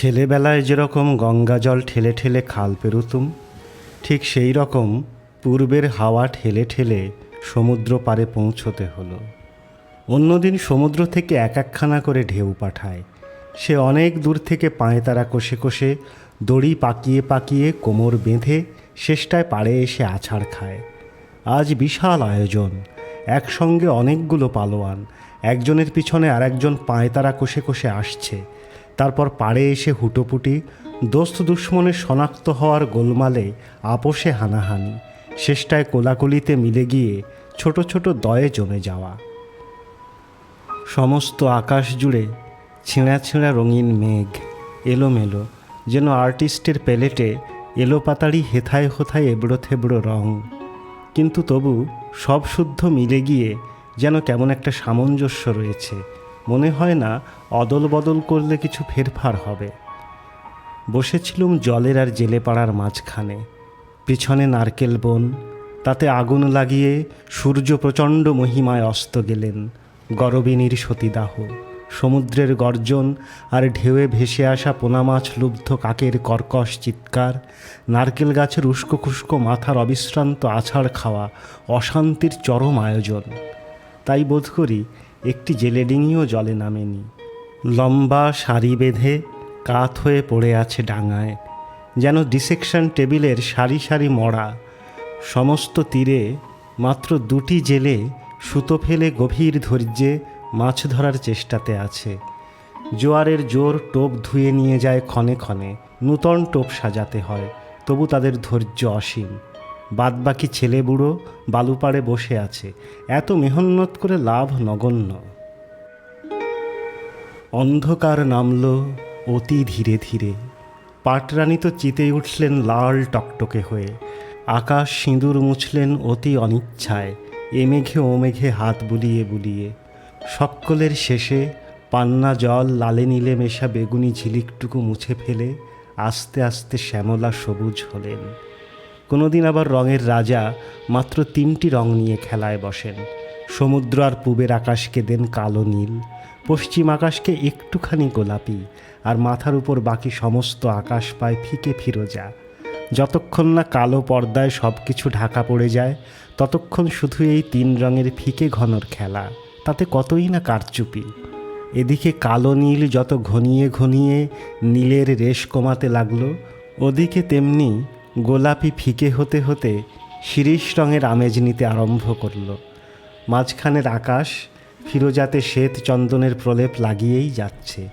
ছেলেবেলায় যেরকম গঙ্গা জল ঠেলে ঠেলে খাল পেরুতুম, ঠিক সেই রকম পূর্বের হাওয়া ঠেলে ঠেলে সমুদ্র পারে পৌঁছতে হলো। অন্যদিন সমুদ্র থেকে এক একখানা করে ঢেউ পাঠায়। সে অনেক দূর থেকে পায়েতারা কষে কষে দড়ি পাকিয়ে পাকিয়ে কোমর বেঁধে শেষটায় পাড়ে এসে আছাড় খায়। আজ বিশাল আয়োজন, একসঙ্গে অনেকগুলো পালোয়ান, একজনের পিছনে আরেকজন পায়েতারা কষে কষে আসছে। তারপর পাড়ে এসে হুটোপুটি দোস্ত দুশ্মনের শনাক্ত হওয়ার গোলমালে আপোষে হানাহানি, শেষটায় কোলাকুলিতে মিলে গিয়ে ছোট ছোট দয়ে জমে যাওয়া। সমস্ত আকাশ জুড়ে ছিঁড়া ছিঁড়া রঙিন মেঘ এলোমেলো, যেন আর্টিস্টের প্যালেটে এলো পাতাড়ি হেথায় হোথায় এবড়ো থেবড়ো রং। কিন্তু তবু সব শুদ্ধ মিলে গিয়ে যেন কেমন একটা সামঞ্জস্য রয়েছে। মনে হয় না অদল বদল করলে কিছু ফেরফার হবে। বসেছিলুম জলের আর জেলে পাড়ার মাঝখানে। পিছনে নারকেল বন, তাতে আগুন লাগিয়ে সূর্য প্রচণ্ড মহিমায় অস্ত গেলেন গরবিনীর সতীদাহ। সমুদ্রের গর্জন আর ঢেউয়ে ভেসে আসা পোনা মাছ লুব্ধ কাকের কর্কশ চিৎকার, নারকেল গাছের উস্কো খুস্কো মাথার অবিশ্রান্ত আছাড় খাওয়া অশান্তির চরম আয়োজন। তাই বোধ করি একটি জেলেডিঙিও জলে নামেনি। লম্বা সারি বেঁধে কাত হয়ে পড়ে আছে ডাঙায়। যেন ডিসেকশন টেবিলের সারি সারি মরা। সমস্ত তীরে মাত্র দুটি জেলে সুতো ফেলে গভীর ধৈর্যে মাছ ধরার চেষ্টাতে আছে। জোয়ারের জোর টোপ ধুয়ে নিয়ে যায় ক্ষণে ক্ষণে। নূতন টোপ সাজাতে হয়, তবু তাদের ধৈর্য অসীম। বাদবাকি ছেলে বুড়ো বালুপাড়ে বসে আছে। এত মেহনত করে লাভ নগণ্য। অন্ধকার নামল অতি ধীরে ধীরে। পাটরানী তো চিতে উঠলেন লাল টকটকে হয়ে। আকাশ সিঁদুর মুছলেন অতি অনিচ্ছায়। এ মেঘে ও মেঘে হাত বুলিয়ে বুলিয়ে। সকলের শেষে পান্না জল লালে নীলে মেশা বেগুনি ঝিলিকটুকু মুছে ফেলে আস্তে আস্তে শ্যামলা সবুজ হলেন। কোনোদিন আবার রঙের রাজা মাত্র তিনটি রং নিয়ে খেলায় বসেন। সমুদ্র আর পূবের আকাশকে দেন কালো নীল, পশ্চিম আকাশকে একটুখানি গোলাপি, আর মাথার উপর বাকি সমস্ত আকাশ পায় ফিকে ফিরোজা। যতক্ষণ না কালো পর্দায় সব কিছু ঢাকা পড়ে যায়, ততক্ষণ শুধু এই তিন রঙের ফিকে ঘনর খেলা, তাতে কতই না কারচুপি। এদিকে কালো নীল যত ঘনিয়ে ঘনিয়ে নীলের রেশ কমাতে লাগল, ওদিকে তেমনি গোলাপি ফিকে হতে হতে শিরিষ রঙের আমেজ নিতে আরম্ভ করল। মাঝখানের আকাশ ফিরোজাতে শ্বেত চন্দনের প্রলেপ লাগিয়েই যাচ্ছে।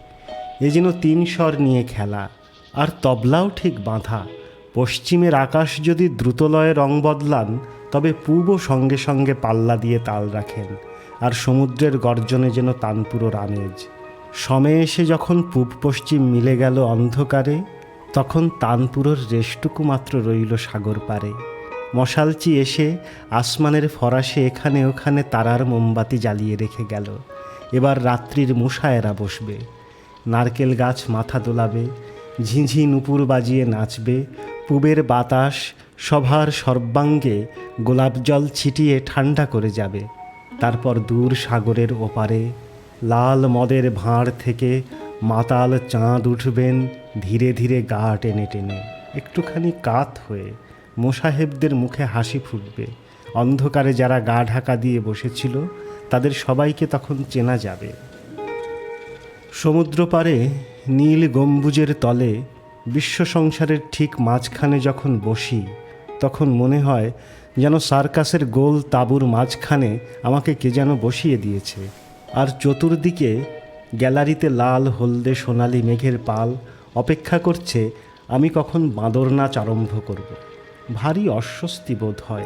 এ যেন তিন স্বর নিয়ে খেলা, আর তবলাও ঠিক বাঁধা। পশ্চিমের আকাশ যদি দ্রুতলয়ে রং বদলান, তবে পূর্ব সঙ্গে সঙ্গে পাল্লা দিয়ে তাল রাখেন, আর সমুদ্রের গর্জনে যেন তানপুরোর আমেজ। সময়ে এসে যখন পূব পশ্চিম মিলে গেল অন্ধকারে তখন তানপুরোর রেশটুকু মাত্র রইল সাগর পারে মশালচি এসে আসমানের ফরাসে এখানে ওখানে তারার মোমবাতি জ্বালিয়ে রেখে গেল। এবার রাত্রির মুসায়েরা বসবে। নারকেল গাছ মাথা দোলাবে ঝিঝি নুপুর বাজিয়ে নাচবে, পুবের বাতাস সভার সর্বাঙ্গে গোলাপ জল ছিটিয়ে ঠান্ডা করে যাবে। তারপর দূর সাগরের ওপারে লাল মদের ভাঁড় থেকে মাতাল চাঁদ উঠবেন, ধীরে ধীরে গা টেনে টেনে। একটুখানি কাত হয়ে মোসাহেবদের মুখে হাসি ফুটবে। অন্ধকারে যারা গা ঢাকা দিয়ে বসেছিল, তাদের সবাইকে তখন চেনা যাবে। সমুদ্র পারে নীল গম্বুজের তলে বিশ্ব সংসারের ঠিক মাঝখানে যখন বসি, তখন মনে হয় যেন সার্কাসের গোল তাঁবুর মাঝখানে আমাকে কে যেন বসিয়ে দিয়েছে। আর চতুর্দিকে গ্যালারিতে লাল, হলদে সোনালি মেঘের পাল অপেক্ষা করছে, আমি কখন বাঁদর নাচ আরম্ভ করব। ভারী অস্বস্তি বোধ হয়।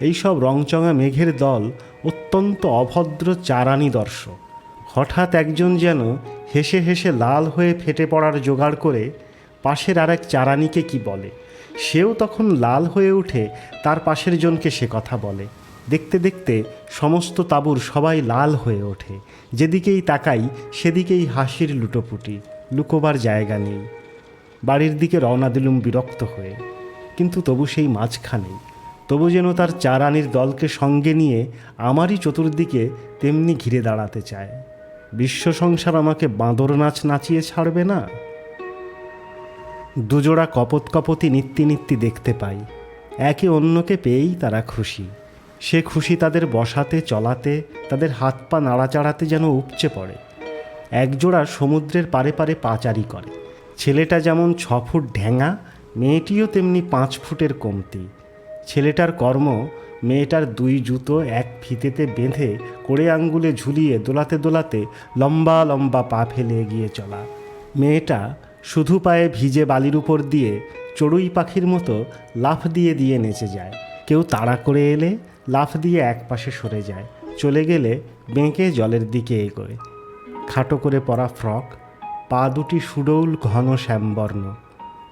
এইসব রংচঙা মেঘের দল অত্যন্ত অভদ্র চারানি দর্শক। হঠাৎ একজন যেন হেসে হেসে লাল হয়ে ফেটে পড়ার জোগাড় করে পাশের আর এক চারানিকে কি বলে? সেও তখন লাল হয়ে উঠে তার পাশের জনকে সে কথা বলে। দেখতে দেখতে সমস্ত তাঁবুর সবাই লাল হয়ে ওঠে। যেদিকেই তাকাই, সেদিকেই হাসির লুটোপুটি, লুকোবার জায়গা নেই। বাড়ির দিকে রওনা দিলুম বিরক্ত হয়ে। কিন্তু তবু সেই মাঝখানেই, তবু যেন তার চারানির দলকে সঙ্গে নিয়ে আমারই চতুর্দিকে তেমনি ঘিরে দাঁড়াতে চায়। বিশ্ব সংসার আমাকে বাঁদর নাচ নাচিয়ে ছাড়বে না? দুজোড়া কপত কপতি নিত্যি নিত্যি দেখতে পাই। একে অন্যকে পেয়েই তারা খুশি। সে খুশি তাদের বসাতে, চলাতে, তাদের হাত পা নাড়াচাড়াতে যেন উপচে পড়ে। একজোড়া সমুদ্রের পারে পারে পাচারি করে। ছেলেটা যেমন ছ ফুট ঢ্যাঙা মেয়েটিও তেমনি পাঁচ ফুটের কমতি। ছেলেটার কর্ম, মেয়েটার দুই জুতো এক ফিতেতে বেঁধে কোড়ে আঙ্গুলে ঝুলিয়ে দোলাতে দোলাতে লম্বা লম্বা পা ফেলে এগিয়ে চলা। মেয়েটা শুধু পায়ে ভিজে বালির উপর দিয়ে চড়ুই পাখির মতো লাফ দিয়ে দিয়ে নেচে যায়। কেউ তাড়া করে এলে লাফ দিয়ে এক পাশে সরে যায়। চলে গেলে বেঁকে জলের দিকে এগোয়। খাটো করে পরা ফ্রক, পা দুটি সুডৌল ঘন শ্যামবর্ণ।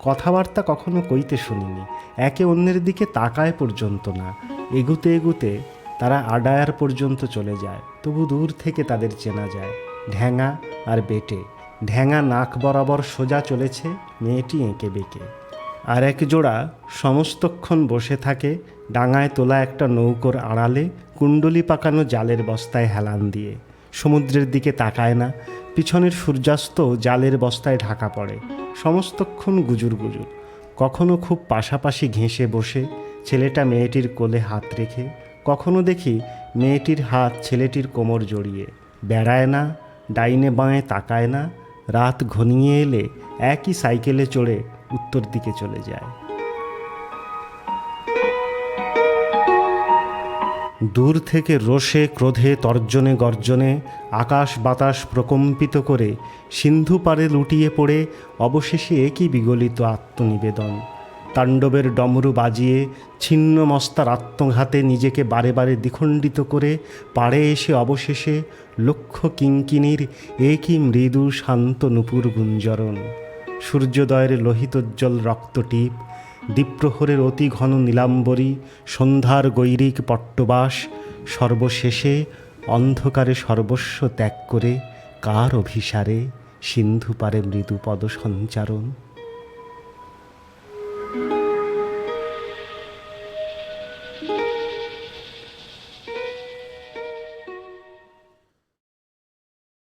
কথাবার্তা কখনো কইতে শুনিনি। একে অন্যের দিকে তাকায় পর্যন্ত না। এগুতে এগুতে তারা আডায়ার পর্যন্ত চলে যায়। তবু দূর থেকে তাদের চেনা যায়। ঢ্যাঙা আর বেটে। ঢ্যাঙা নাক বরাবর সোজা চলেছে, মেয়েটি এঁকে বেঁকে। আর এক জোড়া সমস্তক্ষণ বসে থাকে, ডাঙায় তোলা একটা নৌকোর আড়ালে, কুণ্ডলি পাকানো জালের বস্তায় হেলান দিয়ে। সমুদ্রের দিকে তাকায় না, পিছনের সূর্যাস্ত জালের বস্তায় ঢাকা পড়ে। সমস্তক্ষণ গুজুর গুজুর। কখনো খুব পাশাপাশি ঘেঁষে বসে, ছেলেটা মেয়েটির কোলে হাত রেখে, কখনো দেখি মেয়েটির হাত ছেলেটির কোমর জড়িয়ে। বেড়ায় না, ডাইনে বাঁয়ে তাকায় না, রাত ঘনিয়ে এলে একই সাইকেলে চড়ে উত্তর দিকে চলে যায়। দূর থেকে রোষে, ক্রোধে, তর্জনে, গর্জনে, আকাশ বাতাস প্রকম্পিত করে সিন্ধু পারে লুটিয়ে পড়ে অবশেষে একই বিগলিত আত্মনিবেদন। তাণ্ডবের ডমরু বাজিয়ে ছিন্ন মস্তার আত্মঘাতে নিজেকে বারে বারে দ্বিখণ্ডিত করে পাড়ে এসে অবশেষে লক্ষ কিঙ্কিনীর একই মৃদু শান্ত নুপুর গুঞ্জরণ। সূর্যোদয়ের লোহিতোজ্জ্বল রক্তটিপ, দ্বীপ্রহরের অতি ঘন নীলাম্বরী, সন্ধ্যার গৈরিক পট্টবাস, সর্বশেষে অন্ধকারে সর্বস্ব ত্যাগ করে কার অভিসারে সিন্ধু পারে মৃদু পদ সঞ্চারণ।